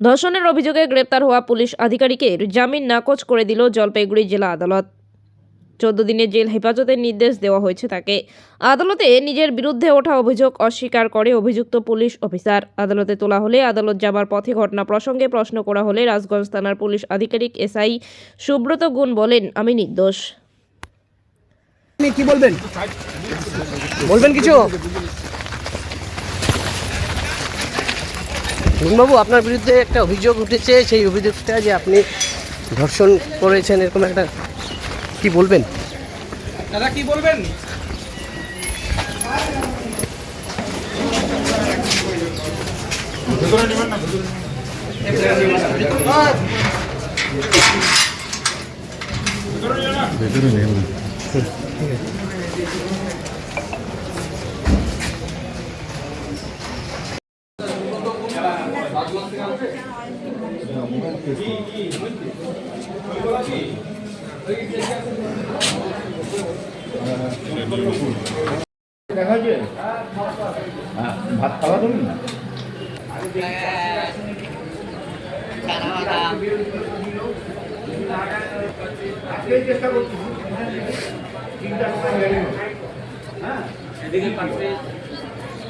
ধর্ষণের অভিযোগে গ্রেপ্তার হওয়া পুলিশ আধিকারিকের জামিন নাকচ করে দিল জলপাইগুড়ি জেলা আদালত। চোদ্দ দিনের জেল হেফাজতের নির্দেশ দেওয়া হয়েছে তাকে। আদালতে নিজের বিরুদ্ধে ওঠা অভিযোগ অস্বীকার করে অভিযুক্ত পুলিশ অফিসার। আদালতে তোলা হলে আদালত যাবার পথে ঘটনা প্রসঙ্গে প্রশ্ন করা হলে রাজগঞ্জ থানার পুলিশ আধিকারিক এসআই সুব্রত গুণ বলেন, আমি নির্দোষ। কি বলবেন? বলবেন কিছু? বাবু আপনার বিরুদ্ধে একটা অভিযোগ উঠেছে সেই অভিযোগটা যে আপনি ধর্ষণ করেছেন এরকম একটা কি বলবেন? দাদা কি বলবেন? দেখা হয়েছে হ্যাঁ, ভাত খাওয়া তুমি না চেষ্টা করছি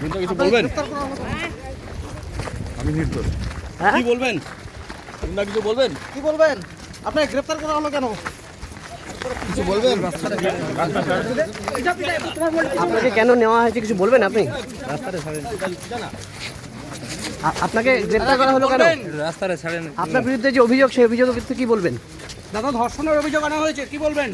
কিছু বলবেন? হ্যাঁ। কি বলবেন? তোমরা কিছু বলবেন? কি বলবেন? আপনাকে গ্রেফতার করা হলো কেন? কিছু বলবেন? আপনাকে কেন নেওয়া হয়েছে কিছু বলবেন আপনি? আপনাকে গ্রেপ্তার করা হলো কেন? রাস্তায় ছাড়েন। আপনার বিরুদ্ধে যে অভিযোগ সেই অভিযোগের বিরুদ্ধে কি বলবেন? দাদা ধর্ষণের অভিযোগ আনা হয়েছে কি বলবেন?